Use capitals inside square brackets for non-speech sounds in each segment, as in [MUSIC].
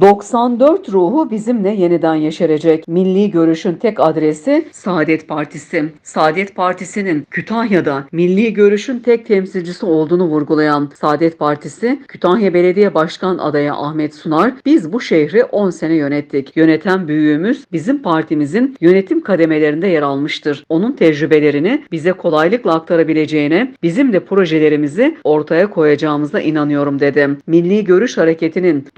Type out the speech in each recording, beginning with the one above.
94 ruhu bizimle yeniden yeşerecek. Milli görüşün tek adresi Saadet Partisi. Saadet Partisi'nin Kütahya'da milli görüşün tek temsilcisi olduğunu vurgulayan Saadet Partisi, Kütahya Belediye Başkan adayı Ahmet Sunar, biz bu şehri 10 sene yönettik. Yöneten büyüğümüz bizim partimizin yönetim kademelerinde yer almıştır. Onun tecrübelerini bize kolaylıkla aktarabileceğine, bizim de projelerimizi ortaya koyacağımıza inanıyorum dedi. Milli Görüş Hareketi'nin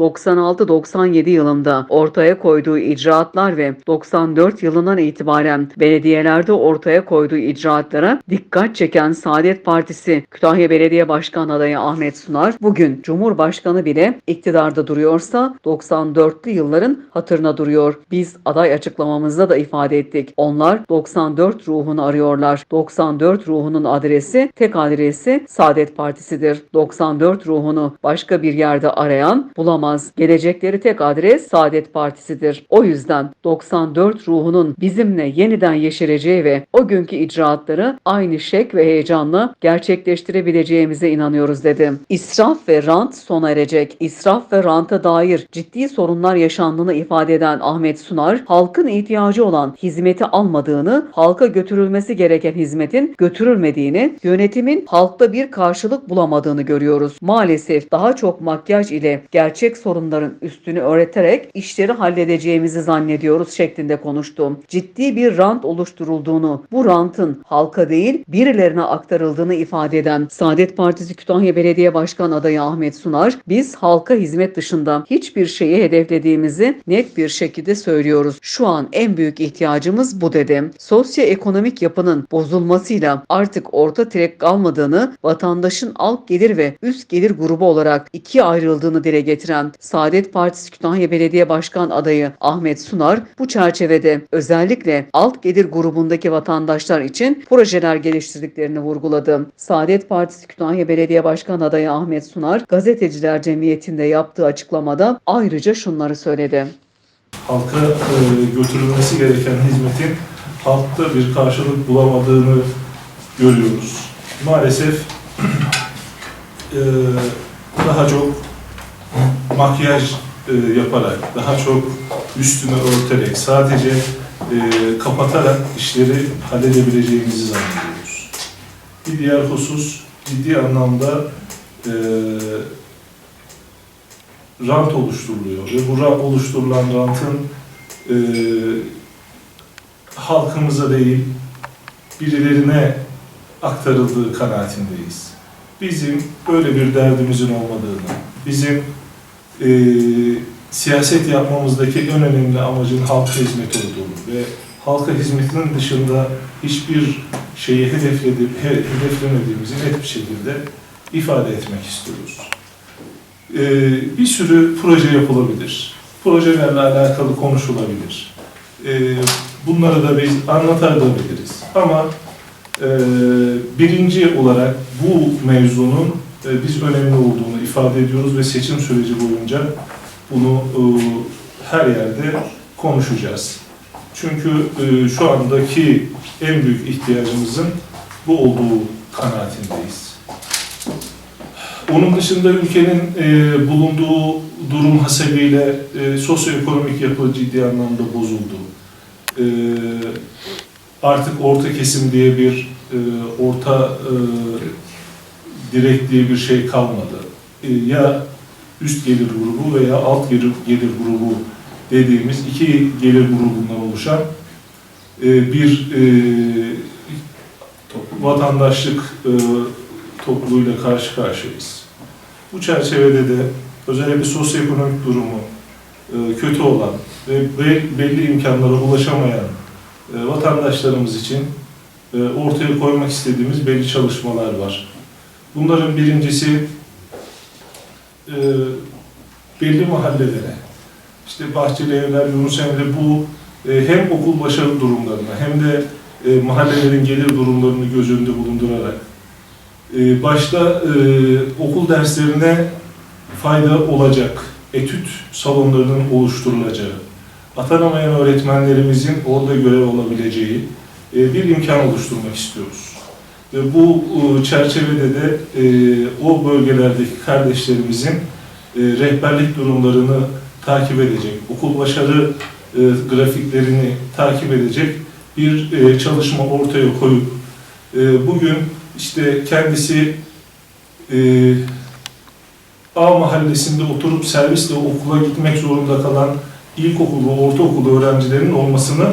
96-97 yılında ortaya koyduğu icraatlar ve 94 yılından itibaren belediyelerde ortaya koyduğu icraatlara dikkat çeken Saadet Partisi Kütahya Belediye Başkan adayı Ahmet Sunar bugün Cumhurbaşkanı bile iktidarda duruyorsa 94'lü yılların hatırına duruyor. Biz aday açıklamamızda da ifade ettik. Onlar 94 ruhunu arıyorlar. 94 ruhunun adresi, tek adresi Saadet Partisi'dir. 94 ruhunu başka bir yerde arayan bulamaz. Gelecekleri tek adres Saadet Partisi'dir. O yüzden 94 ruhunun bizimle yeniden yeşereceği ve o günkü icraatları aynı şek ve heyecanla gerçekleştirebileceğimize inanıyoruz dedi. İsraf ve rant sona erecek. İsraf ve ranta dair ciddi sorunlar yaşandığını ifade eden Ahmet Sunar, halkın ihtiyacı olan hizmeti almadığını, halka götürülmesi gereken hizmetin götürülmediğini, yönetimin halkta bir karşılık bulamadığını görüyoruz. Maalesef daha çok makyaj ile gerçek sorunların üstünü öğreterek işleri halledeceğimizi zannediyoruz şeklinde konuştu. Ciddi bir rant oluşturulduğunu, bu rantın halka değil birilerine aktarıldığını ifade eden Saadet Partisi Kütahya Belediye Başkan adayı Ahmet Sunar, biz halka hizmet dışında hiçbir şeyi hedeflediğimizi net bir şekilde söylüyoruz. Şu an en büyük ihtiyacımız bu dedi. Sosyoekonomik yapının bozulmasıyla artık orta direk kalmadığını, vatandaşın alt gelir ve üst gelir grubu olarak ikiye ayrıldığını dile getiren Saadet Partisi Kütahya Belediye Başkan adayı Ahmet Sunar bu çerçevede özellikle alt gelir grubundaki vatandaşlar için projeler geliştirdiklerini vurguladı. Saadet Partisi Kütahya Belediye Başkan adayı Ahmet Sunar Gazeteciler Cemiyeti'nde yaptığı açıklamada ayrıca şunları söyledi. halka e, götürülmesi gereken hizmetin halkta bir karşılık bulamadığını görüyoruz. Maalesef [CLEARS THROAT] e, daha çok makyaj e, yaparak, daha çok üstüne örterek, sadece e, kapatarak işleri halledebileceğimizi zannediyoruz. Bir diğer husus ciddi anlamda e, rant oluşturuluyor ve bu ra- oluşturulan rantın e, halkımıza değil birilerine aktarıldığı kanaatindeyiz. Bizim böyle bir derdimizin olmadığını, bizim e, siyaset yapmamızdaki en önemli amacın halka hizmet olduğunu ve halka hizmetinin dışında hiçbir şeyi hedefledip, he- hedeflemediğimizi net bir şekilde ifade etmek istiyoruz. Ee, bir sürü proje yapılabilir. Projelerle alakalı konuşulabilir. Ee, bunları da biz anlatabiliriz. Ama e, birinci olarak bu mevzunun biz önemli olduğunu ifade ediyoruz ve seçim süreci boyunca bunu e, her yerde konuşacağız. Çünkü e, şu andaki en büyük ihtiyacımızın bu olduğu kanaatindeyiz. Onun dışında ülkenin e, bulunduğu durum hasebiyle sosyoekonomik yapı ciddi anlamda bozuldu. Artık orta kesim diye bir orta e, direk diye bir şey kalmadı. E, ya üst gelir grubu veya alt gelir, gelir grubu dediğimiz iki gelir grubundan oluşan e, bir e, vatandaşlık e, topluluğuyla karşı karşıyayız. Bu çerçevede de özellikle sosyoekonomik durumu e, kötü olan ve be- belli imkanlara ulaşamayan e, vatandaşlarımız için e, ortaya koymak istediğimiz belli çalışmalar var. Bunların birincisi e, belli mahallelere, işte Bahçeli Evler, Yunus Emre bu e, hem okul başarı durumlarına hem de e, mahallelerin gelir durumlarını göz önünde bulundurarak ee, başta e, okul derslerine fayda olacak etüt salonlarının oluşturulacağı, atanamayan öğretmenlerimizin orada görev alabileceği e, bir imkan oluşturmak istiyoruz. Ve bu e, çerçevede de e, o bölgelerdeki kardeşlerimizin e, rehberlik durumlarını takip edecek, okul başarı grafiklerini takip edecek bir çalışma ortaya koyup bugün işte kendisi A mahallesinde oturup servisle okula gitmek zorunda kalan ilkokul ve ortaokul öğrencilerinin olmasını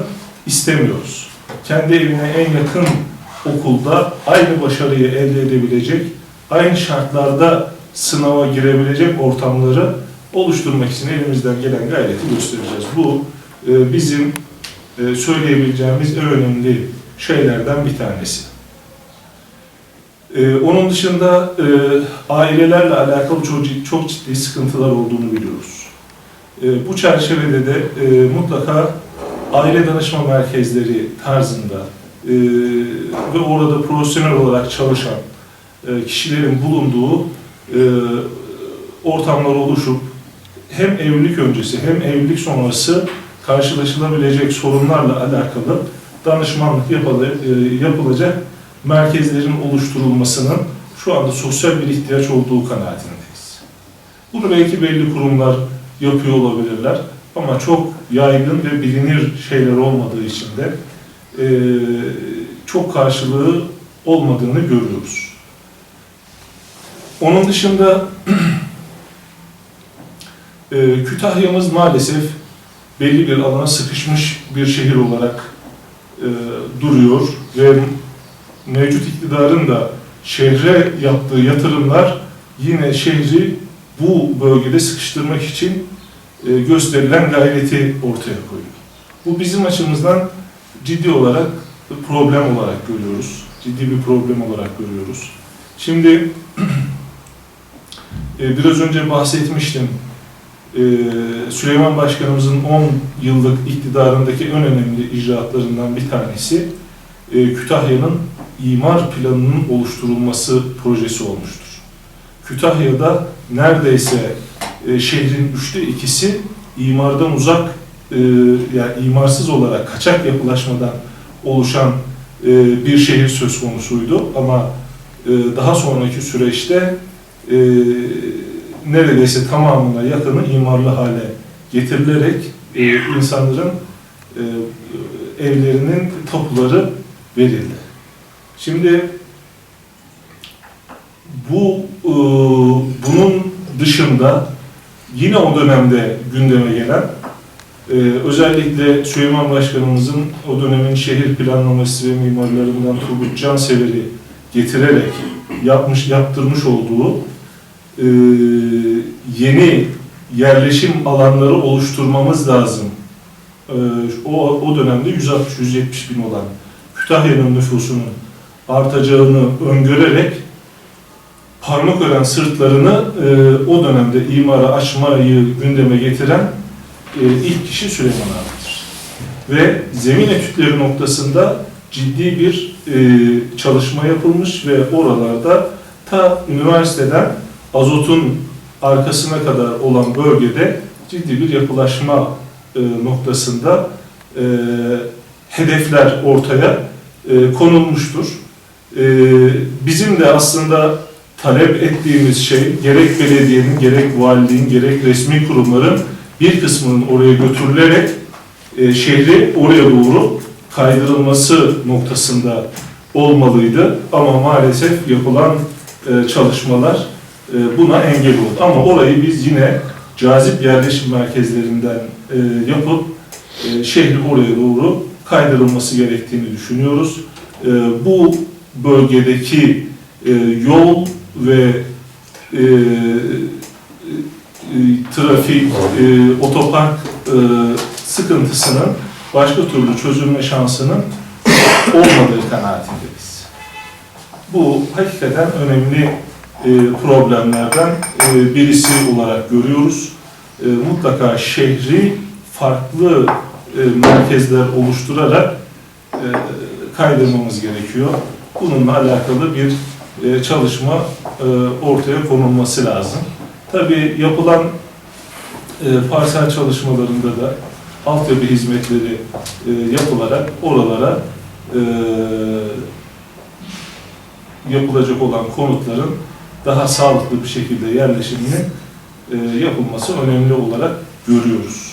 istemiyoruz. Kendi evine en yakın okulda aynı başarıyı elde edebilecek, aynı şartlarda sınava girebilecek ortamları oluşturmak için elimizden gelen gayreti göstereceğiz. Bu e, bizim e, söyleyebileceğimiz en önemli şeylerden bir tanesi. E, onun dışında ailelerle alakalı çok, ciddi sıkıntılar olduğunu biliyoruz. Bu çerçevede de mutlaka aile danışma merkezleri tarzında e, ve orada profesyonel olarak çalışan e, kişilerin bulunduğu e, ortamlar oluşup hem evlilik öncesi hem evlilik sonrası karşılaşılabilecek sorunlarla alakalı danışmanlık yapılı, e, yapılacak merkezlerin oluşturulmasının şu anda sosyal bir ihtiyaç olduğu kanaatindeyiz. Bunu belki belli kurumlar yapıyor olabilirler ama çok yaygın ve bilinir şeyler olmadığı için de e, çok karşılığı olmadığını görüyoruz. Onun dışında [CLEARS THROAT] e, Kütahya'mız maalesef belli bir alana sıkışmış bir şehir olarak e, duruyor ve mevcut iktidarın da şehre yaptığı yatırımlar yine şehri bu bölgede sıkıştırmak için e, gösterilen gayreti ortaya koyuyor. Bu bizim açımızdan ciddi olarak problem olarak görüyoruz. Ciddi bir problem olarak görüyoruz. Şimdi [CLEARS THROAT] e, biraz önce bahsetmiştim. E, Süleyman Başkanımızın 10 yıllık iktidarındaki en önemli icraatlarından bir tanesi e, Kütahya'nın imar planının oluşturulması projesi olmuştur. Kütahya'da neredeyse şehrin üçte ikisi imardan uzak, e, yani imarsız olarak kaçak yapılaşmadan oluşan e, bir şehir söz konusuydu. Ama e, daha sonraki süreçte neredeyse tamamına yakını imarlı hale getirilerek insanların evlerinin tapuları verildi. Şimdi bu bunun dışında yine o dönemde gündeme gelen e, özellikle Süleyman Başkanımızın o dönemin şehir planlaması ve mimarlarından Turgut Cansever'i getirerek yapmış yaptırmış olduğu e, yeni yerleşim alanları oluşturmamız lazım. E, o, o dönemde 160-170 bin olan Kütahya'nın nüfusunun artacağını öngörerek Parmakören sırtlarını e, o dönemde imara açmayı gündeme getiren ilk kişi Süleyman abidir. Ve zemin etütleri noktasında ciddi bir e, çalışma yapılmış ve oralarda ta üniversiteden azotun arkasına kadar olan bölgede ciddi bir yapılaşma e, noktasında e, hedefler ortaya e, konulmuştur. E, bizim de aslında talep ettiğimiz şey gerek belediyenin, gerek valiliğin, gerek resmi kurumların bir kısmının oraya götürülerek e, şehri oraya doğru kaydırılması noktasında olmalıydı. Ama maalesef yapılan e, çalışmalar e, buna engel oldu. Ama orayı biz yine cazip yerleşim merkezlerinden e, yapıp e, şehri oraya doğru kaydırılması gerektiğini düşünüyoruz. E, bu bölgedeki e, yol ve e, trafik, e, otopark e, sıkıntısının başka türlü çözülme şansının olmadığı kanaatindeyiz. Bu hakikaten önemli e, problemlerden e, birisi olarak görüyoruz. E, mutlaka şehri farklı e, merkezler oluşturarak e, kaydırmamız gerekiyor. Bununla alakalı bir e, çalışma e, ortaya konulması lazım. Tabii yapılan e, parsel çalışmalarında da altyapı hizmetleri e, yapılarak oralara e, yapılacak olan konutların daha sağlıklı bir şekilde yerleşimini e, yapılması önemli olarak görüyoruz.